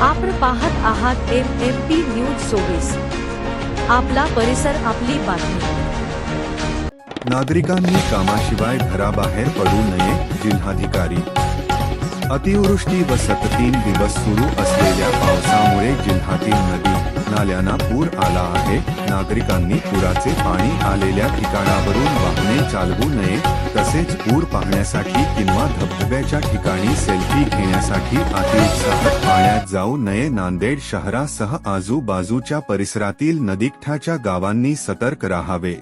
आपण पाहत आहात एम एम पी न्यूज चोवीस. आपला परिसर आपली बातमी. नागरिकांनी कामाशिवाय घराबाहेर पडू नये जिल्हाधिकारी. अतिवृष्टी व सततीन दिवस सुरू असलेल्या पावसामुळे जिल्ह्यातील नदी नाल्यांना पूर आला आहे. नागरिकांनी पुराचे पाणी आलेल्या ठिकाणावरून वाहने चालवू नये. तसेच पूर पाहण्यासाठी किंवा धबधब्याच्या ठिकाणी सेल्फी घेण्यासाठी अतिउत्साहात पाण्यात जाऊ नये. नांदेड शहरासह आजूबाजूच्या परिसरातील नदीकठाच्या गावांनी सतर्क राहावे.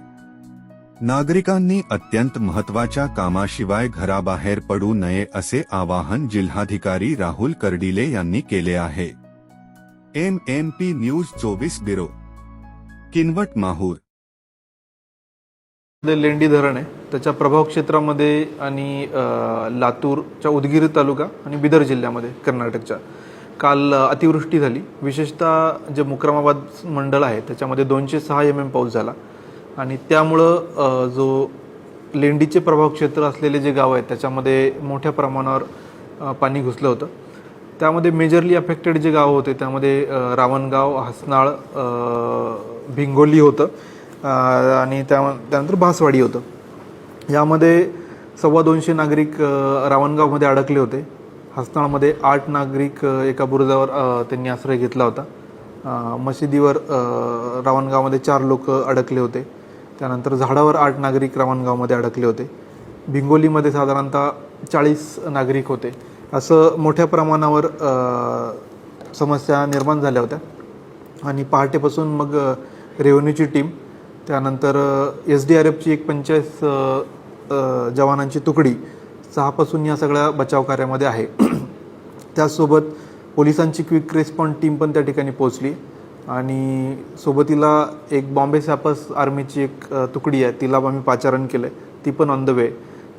नागरिकांनी अत्यंत महत्त्वाच्या कामाशिवाय घराबाहेर पडू नये असे आवाहन जिल्हाधिकारी राहुल कर्डिले यांनी केले आहे. एम एम पी न्यूज चोवीस बिरो किनवट माहूर. लेंडी धरण आहे. त्याच्या प्रभाव क्षेत्रामध्ये आणि लातूरच्या उदगीर तालुका आणि बिदर जिल्ह्यामध्ये कर्नाटकच्या. काल अतिवृष्टी झाली. विशेषतः जे मुक्रमाबाद मंडळ आहे त्याच्यामध्ये दोनशे सहा एम एम पाऊस झाला. आणि त्यामुळं जो लेंडीचे प्रभाव क्षेत्र असलेले जे गाव आहेत त्याच्यामध्ये मोठ्या प्रमाणावर पाणी घुसलं होतं. त्यामध्ये मेजरली अफेक्टेड जे गाव होते त्यामध्ये रावणगाव हसनाळ भिंगोली होतं आणि त्या त्यानंतर भासवाडी होतं. यामध्ये सव्वा दोनशे नागरिक रावणगावमध्ये अडकले होते. हसनाळमध्ये आठ नागरिक एका बुरुजावर त्यांनी आश्रय घेतला होता. मशिदीवर रावणगावमध्ये चार लोक अडकले होते. त्यानंतर झाडावर आठ नागरिक रावणगावमध्ये अडकले होते. भिंगोलीमध्ये साधारणतः चाळीस नागरिक होते. असं मोठ्या प्रमाणावर समस्या निर्माण झाल्या होत्या. आणि पहाटेपासून मग रेव्हन्यूची टीम त्यानंतर एस डी आर एफची एक पंचायत जवानांची तुकडी सहापासून या सगळ्या बचाव कार्यामध्ये आहे. त्याचसोबत पोलिसांची क्विक रिस्पॉन्स टीम पण त्या ठिकाणी पोहोचली. आणि सोबतीला एक बॉम्बे सॅपस आर्मीची एक तुकडी आहे तिला आम्ही पाचारण केलं आहे ती पण ऑन द वे.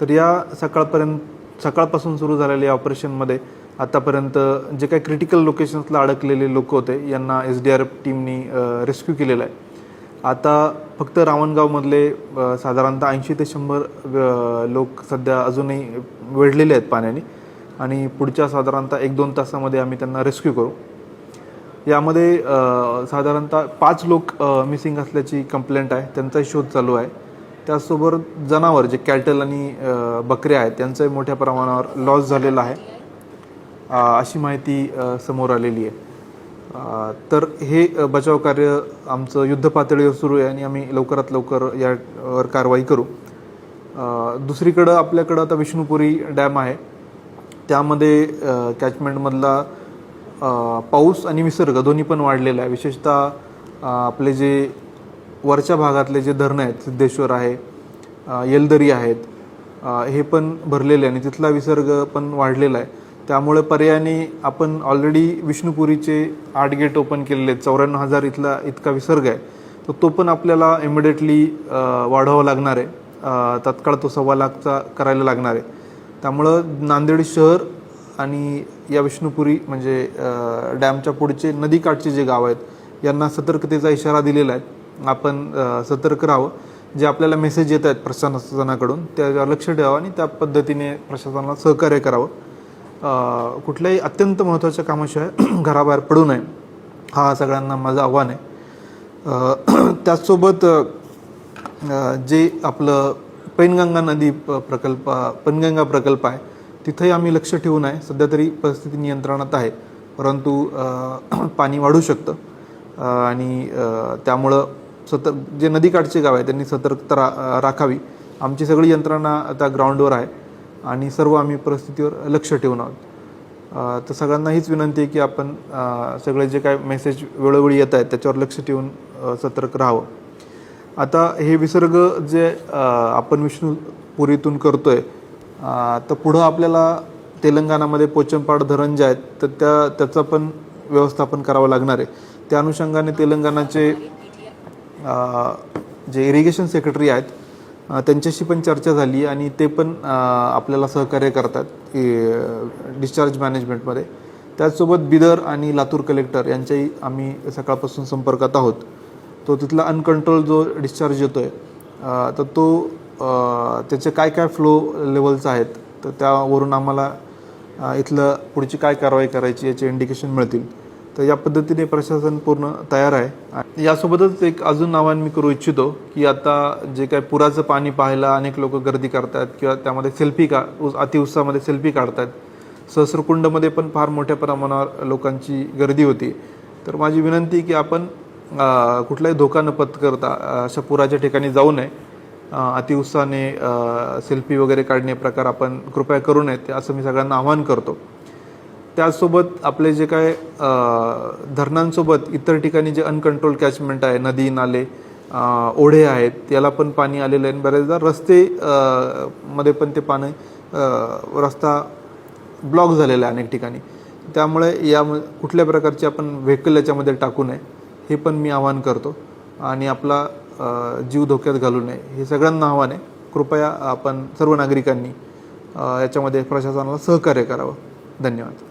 तर या सकाळपर्यंत सकाळपासून सुरू झालेल्या ऑपरेशनमध्ये आतापर्यंत जे काही क्रिटिकल लोकेशन्सला अडकलेले लोक होते यांना एस डी आर एफ टीमनी रेस्क्यू केलेलं आहे. आता फक्त रावणगावमधले साधारणतः ऐंशी ते शंभर लोक सध्या अजूनही वेढलेले आहेत पाण्याने आणि पुढच्या साधारणतः एक दोन तासामध्ये आम्ही त्यांना रेस्क्यू करू. यामध्ये साधारणतः पाच लोक मिसिंग असल्याची कंप्लेंट आहे त्यांचाही शोध चालू आहे. त्याचसोबत जनावर जे कॅटल आणि बकऱ्या आहेत त्यांचाही मोठ्या प्रमाणावर लॉस झालेला आहे. अशी माहिती समोर आलेली आहे. तर हे बचाव कार्य आमचं युद्ध पातळीवर सुरू आहे आणि आम्ही लवकरात लवकर यावर कारवाई करू. दुसरीकडं आपल्याकडं आता विष्णुपुरी डॅम आहे. त्यामध्ये कॅचमेंटमधला पाऊस आणि विसर्ग दोन्ही पण वाढलेला आहे. विशेषतः आपले जे वरच्या भागातले जे धरणं आहेत सिद्धेश्वर आहे येलदरी आहेत हे पण भरलेले आहे आणि तिथला विसर्ग पण वाढलेला आहे. त्यामुळे पर्यायाने आपण ऑलरेडी विष्णुपुरीचे आठ गेट ओपन केलेले आहेत. चौऱ्याण्णव हजार इथला इतका विसर्ग आहे. तर तो पण आपल्याला इमिडिएटली वाढवावा लागणार आहे. तत्काळ तात्काळ तो सव्वा लाखचा करायला लागणार आहे. त्यामुळं नांदेड शहर आणि या विष्णुपुरी म्हणजे डॅमच्या पुढचे नदीकाठचे जे गाव आहेत यांना सतर्कतेचा इशारा दिलेला आहे. आपण सतर्क राहावं. जे आपल्याला मेसेज येत आहेत प्रशासनाकडून त्याच्यावर लक्ष द्यावं आणि त्या पद्धतीने प्रशासनाला सहकार्य करावं. कुठल्याही अत्यंत महत्त्वाच्या कामाशिवाय घराबाहेर पडू नये. हा सगळ्यांना माझं आव्हान आहे. त्याचसोबत जे आपलं पैनगंगा नदी प- प्रकल्प पैनगंगा प्रकल्प आहे तिथंही आम्ही लक्ष ठेवून आहे. सध्या तरी परिस्थिती नियंत्रणात आहे. परंतु पाणी वाढू शकतं. आणि त्यामुळं सतर्क जे नदीकाठचे गाव आहे त्यांनी सतर्कता रा राखावी. आमची सगळी यंत्रणा आता ग्राउंडवर आहे आणि सर्व आम्ही परिस्थितीवर लक्ष ठेवून आहोत. तर सगळ्यांना हीच विनंती आहे की आपण सगळे जे काय मेसेज वेळोवेळी येत आहेत त्याच्यावर लक्ष ठेवून सतर्क राहावं. आता हे विसर्ग जे आपण विष्णुपुरीतून करतो आहे तर पुढं आपल्याला तेलंगणामध्ये पोचमपाड धरण जे आहेत तर त्या त्याचं पण व्यवस्थापन करावं लागणार आहे. त्या अनुषंगाने तेलंगणाचे जे इरिगेशन सेक्रेटरी आहेत त्यांच्याशी पण चर्चा झाली आणि ते पण आपल्याला सहकार्य करतात डिस्चार्ज मॅनेजमेंटमध्ये त्याचसोबत बिदर आणि लातूर कलेक्टर यांच्याही आम्ही सकाळपासून संपर्कात आहोत. तो तिथला अनकंट्रोल जो डिस्चार्ज येतो आहे तर तो त्याचे काय काय फ्लो लेवल्स आहेत तर त्यावरून आम्हाला इथलं पुढची काय कारवाई करायची याचे इंडिकेशन मिळतील. तर या पद्धतीने प्रशासन पूर्ण तयार आहे. यासोबतच एक अजून आवाहन मी करू इच्छितो की आता जे काय पुराचं पाणी पाहायला अनेक लोक गर्दी करतात किंवा त्यामध्ये सेल्फी का अतिउत्साहामध्ये सेल्फी काढतात. सहस्रकुंडमध्ये पण फार मोठ्या प्रमाणावर लोकांची गर्दी होती. तर माझी विनंती की आपण कुठलाही धोका न पत्करता अशा पुराच्या ठिकाणी जाऊ नये. अतिउत्साहाने सेल्फी वगैरे काढणे प्रकार आपण कृपया करू नयेत असं मी सगळ्यांना आवाहन करतो. त्याचसोबत आपले जे काय धरणांसोबत इतर ठिकाणी जे अनकंट्रोल कॅचमेंट आहे नदी नाले ओढे आहेत याला पण पाणी आलेलं आहे. आणि रस्ते मध्ये पण ते पाणी रस्ता ब्लॉक झालेला आहे अनेक ठिकाणी. त्यामुळे या कुठल्या प्रकारचे आपण व्हेकल याच्यामध्ये टाकू नये हे पण मी आवाहन करतो. आणि आपला जीव धोक्यात घालू नये हे सगळ्यांना आव्हान आहे. कृपया आपण सर्व नागरिकांनी याच्यामध्ये प्रशासनाला सहकार्य करावं. धन्यवाद.